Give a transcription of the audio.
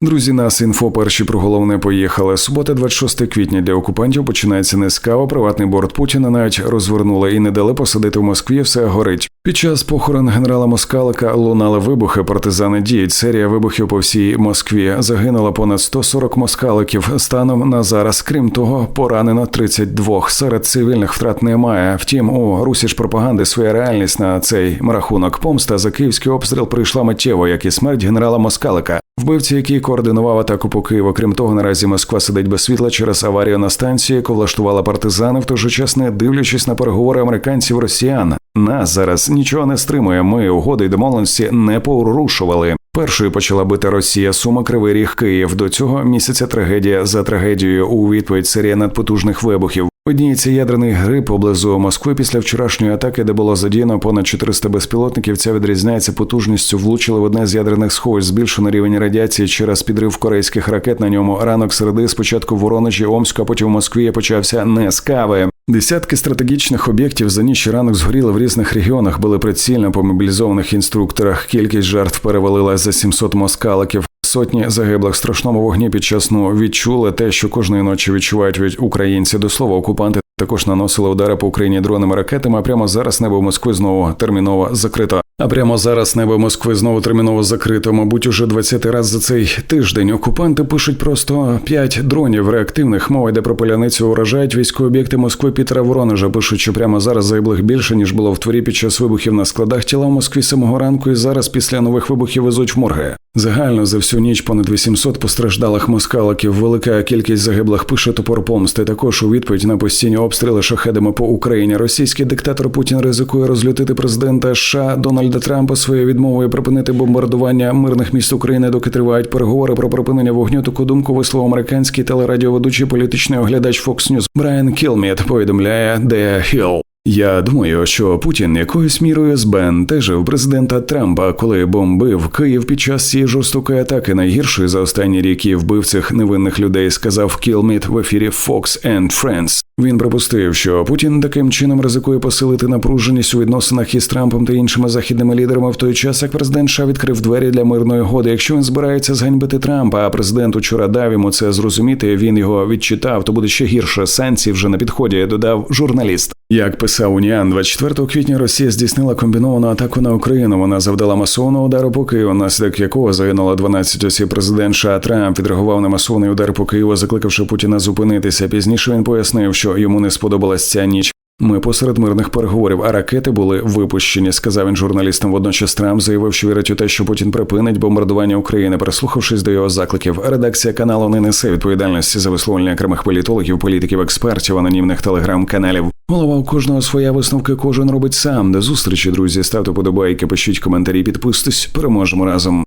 Друзі, нас інфо перші про головне поїхали. Субота, 26 квітня для окупантів починається не з кава. Приватний борт Путіна навіть розвернули і не дали посадити в Москві. Все горить. Під час похорон генерала Москалика лунали вибухи. Партизани діють. Серія вибухів по всій Москві. Загинуло понад 140 москаликів. Станом на зараз. Крім того, поранено 32. Серед цивільних втрат немає. Втім, у русіч пропаганди своя реальність на цей рахунок. Помста за київський обстріл прийшла миттєво, як і смерть генерала Москалика. Вбивці, який координував атаку по Києву. Крім того, наразі Москва сидить без світла через аварію на станції, яку влаштувала партизани, в той же час не дивлячись на переговори американців росіян. Нас зараз нічого не стримує. Ми угоди й домовленості не порушували. Першою почала бити Росія Сума Кривий Ріг Київ. До цього місяця трагедія за трагедією. У відповідь серія надпотужних вибухів. Одніється ядерний гри поблизу Москви після вчорашньої атаки, де було задіяно понад 400 безпілотників. Ця відрізняється потужністю. Влучили в одне з ядерних сховищ, збільшено рівень радіації через підрив корейських ракет. На ньому ранок середи спочатку в Воронежі, Омську, а потім в Москві почався не з кави. Десятки стратегічних об'єктів за ніч і ранок згоріли в різних регіонах, були прицільно по мобілізованих інструкторах. Кількість жертв перевалила за 700 москаликів. Сотні загиблих в страшному вогні під час сну відчули те, що кожної ночі відчувають від українці. До слова, окупанти також наносили удари по Україні дронами ракетами. А прямо зараз небо Москви знову терміново закрито. А прямо зараз небо Москви знову терміново закрито. Мабуть, уже 20 раз за цей тиждень. Окупанти пишуть просто 5 дронів реактивних. Мова йде про поляницю уражають військові об'єкти Москви Пітера Воронежа. Пишуть, що прямо зараз загиблих більше ніж було в творі під час вибухів на складах тіла в Москві самого ранку. І зараз після нових вибухів везуть в морги. Загально за всю ніч понад 800 постраждалих москаликів. Велика кількість загиблих пише топор помсти. Також у відповідь на постійні обстріли шахедами по Україні. Російський диктатор Путін ризикує розлютити президента США Дональда Трампа своєю відмовою припинити бомбардування мирних міст України, доки тривають переговори про припинення вогню. Таку думку висловив американський телерадіоведучий політичний оглядач Fox News Брайан Кілміт. Повідомляє The Hill. Я думаю, що Путін якоюсь мірою збентежив президента Трампа, коли бомбив Київ під час цієї жорстокої атаки, найгіршої за останні ріки вбив цих невинних людей, сказав Кілміт в ефірі Fox and Friends. Він припустив, що Путін таким чином ризикує посилити напруженість у відносинах із Трампом та іншими західними лідерами в той час, як президент США відкрив двері для мирної угоди. Якщо він збирається зганьбити Трампа, а президент учора дав йому це зрозуміти. Він його відчитав, то буде ще гірше. Санкції вже на підході. Додав журналіст. Як писав Уніан, 24 квітня Росія здійснила комбіновану атаку на Україну. Вона завдала масованого удару по Києву, наслідок якого загинуло 12 осіб. Президент США Трамп відреагував на масований удар по Києву, закликавши Путіна зупинитися. Пізніше він пояснив, що йому не сподобалась ця ніч. Ми посеред мирних переговорів, а ракети були випущені. Сказав він журналістам. Водночас Трамп заявив, що вірить у те, що Путін припинить бомбардування України, прислухавшись до його закликів. Редакція каналу не несе відповідальності за висловлення окремих політологів, політиків, експертів, анонімних телеграм-каналів. Голова у кожного своя висновки, кожен робить сам. До зустрічі, друзі. Ставте подобайки, пишіть коментарі, підписуйтесь. Переможемо разом.